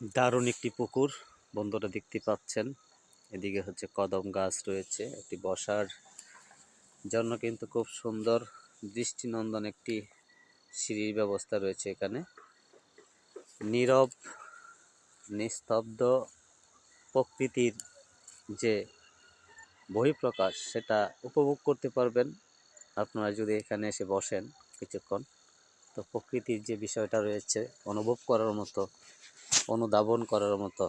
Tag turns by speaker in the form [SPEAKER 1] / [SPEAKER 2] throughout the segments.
[SPEAKER 1] দারুণ একটি পুকুর, বন্ধুরা দেখতে পাচ্ছেন। এদিকে হচ্ছে কদম গাছ রয়েছে, একটি বসার জন্য কিন্তু খুব সুন্দর দৃষ্টিনন্দন একটি সিঁড়ির ব্যবস্থা রয়েছে এখানে। নীরব, নিস্তব্ধ প্রকৃতির যে বহিঃপ্রকাশ, সেটা উপভোগ করতে পারবেন। আপনারা যদি এখানে এসে বসেন কিছুক্ষণ, তো প্রকৃতির যে বিষয়টা রয়েছে, অনুভব করার মতো অনুধাবন করার মতো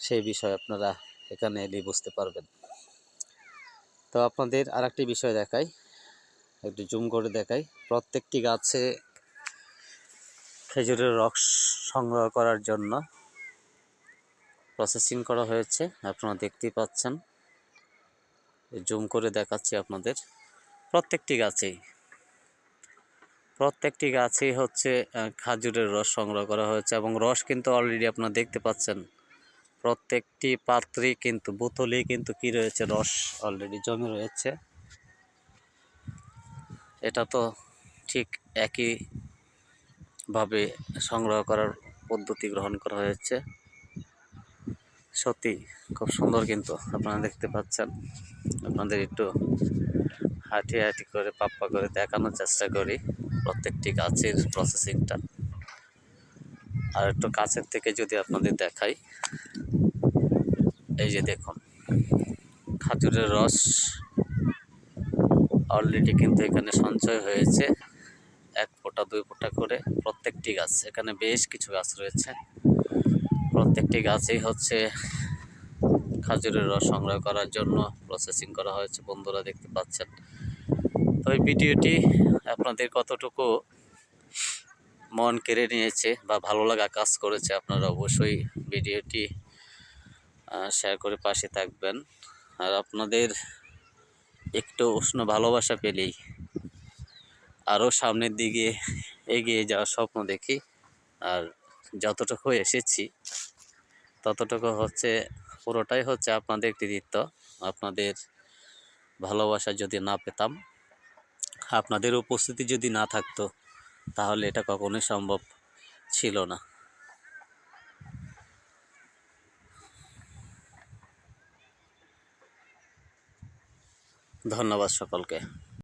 [SPEAKER 1] সেই বিষয় আপনারা এখানে এলে বুঝতে পারবেন। তো আপনাদের আরেকটি বিষয় দেখাই, একটু জুম করে দেখাই। প্রত্যেকটি গাছে খেজুরের রস সংগ্রহ করার জন্য প্রসেসিং করা হয়েছে, আপনারা দেখতেই পাচ্ছেন। জুম করে দেখাচ্ছি আপনাদের। প্রত্যেকটি গাছেই প্রত্যেকটি গাছেই হচ্ছে খাজুরের রস সংগ্রহ করা হয়েছে এবং রস কিন্তু অলরেডি আপনারা দেখতে পাচ্ছেন। প্রত্যেকটি পাত্রে কিন্তু বোতলে কিন্তু কি রয়েছে, রস অলরেডি জমে রয়েছে। এটা তো ঠিক একই ভাবে সংগ্রহ করার পদ্ধতি গ্রহণ করা হয়েছে। সত্যি খুব সুন্দর কিন্তু আপনারা দেখতে পাচ্ছেন। আপনাদের একটু হাঁটি হাঁটি করে, পাপ্পা করে দেখানোর চেষ্টা করি। প্রত্যেকটি গাছের প্রসেসিংটা আর একটু কাছের থেকে যদি আপনাদের দেখাই, এই যে দেখুন, খাজুরের রস অলরেডি কিন্তু এখানে সঞ্চয় হয়েছে, এক ফোঁটা, দুই ফোঁটা করে প্রত্যেকটি গাছ। এখানে বেশ কিছু গাছ রয়েছে। প্রত্যেকটি গাছেই হচ্ছে খাজুরের রস সংগ্রহ করার জন্য প্রসেসিং করা হয়েছে। বন্ধুরা দেখতে পাচ্ছেন তো এই ভিডিওটি আপনাদের কতটুকু মন কেড়ে নিয়েছে বা ভালো লাগা কাজ করেছে আপনারা অবশ্যই ভিডিওটি শেয়ার করে পাশে থাকবেন। আর আপনাদের একটু উষ্ণ ভালোবাসা পেলেই আরও সামনের দিকে এগিয়ে যাওয়ার স্বপ্ন দেখি। আর যতটুকু এসেছি, ততটুকু হচ্ছে, পুরোটাই হচ্ছে আপনাদের কৃতিত্ব। আপনাদের ভালোবাসা যদি না পেতাম আপনাদের উপস্থিতি যদি না থাকতো তাহলে এটা কখনোই সম্ভব ছিল না। ধন্যবাদ সকলকে।